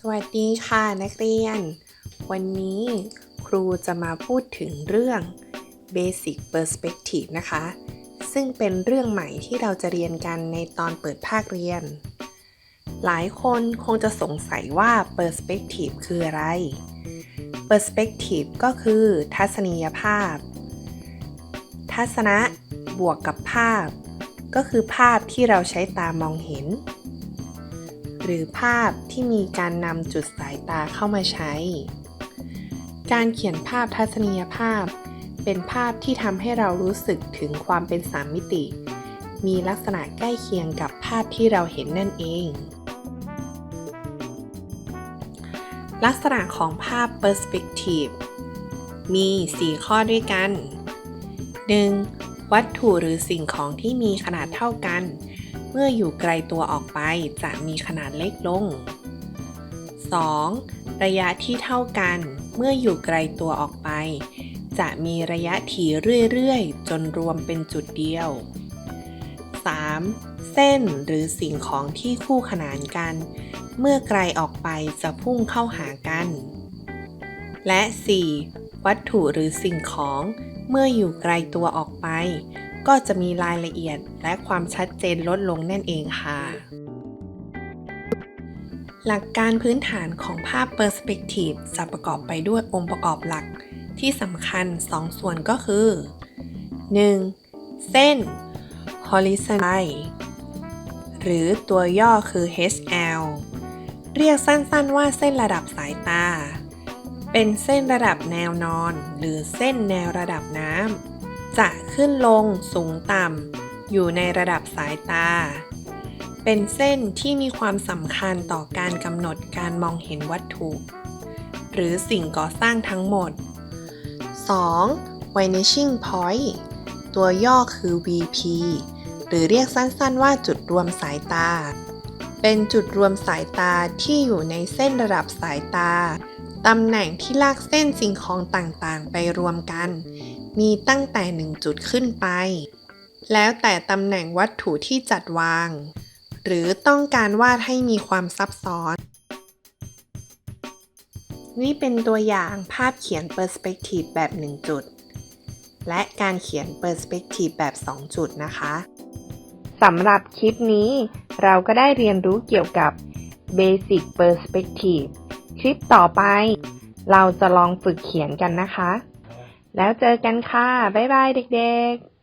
สวัสดีค่ะนักเรียน วันนี้ครูจะมาพูดถึงเรื่อง Basic Perspective นะคะ ซึ่งเป็นเรื่องใหม่ที่เราจะเรียนกันในตอนเปิดภาคเรียน หลายคนคงจะสงสัยว่า Perspective คืออะไร Perspective ก็คือทัศนียภาพ ทัศนะบวกกับภาพ ก็คือภาพที่เราใช้ตามองเห็น หรือภาพที่มีการนำจุดสายตาเข้ามาใช้ การเขียนภาพทัศนียภาพ เป็นภาพที่ทำให้เรารู้สึกถึงความเป็นสามมิติ มีลักษณะใกล้เคียงกับภาพที่เราเห็นนั่นเอง ลักษณะของภาพ perspective มี 4 ข้อด้วยกัน 1. วัตถุหรือสิ่งของที่มีขนาดเท่ากัน มื่ออยู่ไกลตัวออกไปจะมีขนาดเล็กลง 2. ระยะที่เท่ากันเมื่ออยู่ไกลตัวออกไป จะมีระยะถี่เรื่อยๆ จนรวมเป็นจุดเดียว 3. เส้นหรือสิ่งของที่คู่ขนานกัน เมื่อไกลออกไปจะพุ่งเข้าหากัน และ 4. วัตถุหรือสิ่งของเมื่ออยู่ไกลตัวออกไป ก็จะมีรายละเอียดและความชัดเจนลดลงนั่นเองค่ะ หลักการพื้นฐานของภาพ Perspective จะประกอบไปด้วยองค์ประกอบหลักที่สำคัญ 2 ส่วนก็คือ 1. เส้น horizontal หรือตัวย่อคือ HL เรียกสั้นๆว่าเส้นระดับสายตา เป็นเส้นระดับแนวนอน หรือเส้นแนวระดับน้ำ จะขึ้นลงสูงต่ำอยู่ในระดับสายตา เป็นเส้นที่มีความสำคัญต่อการกำหนดการมองเห็นวัตถุ หรือสิ่งก่อสร้างทั้งหมด 2. Vanishing Point ตัวย่อคือ VP หรือเรียกสั้นๆว่าจุดรวมสายตา เป็นจุดรวมสายตาที่อยู่ในเส้นระดับสายตา ตำแหน่งที่ลากเส้นสิ่งของต่างๆ ไปรวมกัน มีตั้งแต่ 1 จุดขึ้นไป แล้วแต่ตำแหน่งวัตถุที่จัดวาง หรือต้องการวาดให้มีความซับซ้อน นี่เป็นตัวอย่างภาพเขียน Perspective แบบ 1 จุด และการเขียน Perspective แบบ 2 จุดนะคะสำหรับคลิปนี้เราก็ได้เรียนรู้เกี่ยวกับ Basic Perspective คลิปต่อไป เราจะลองฝึกเขียนกันนะคะ แล้วเจอกันค่ะ บ๊ายบายเด็กๆ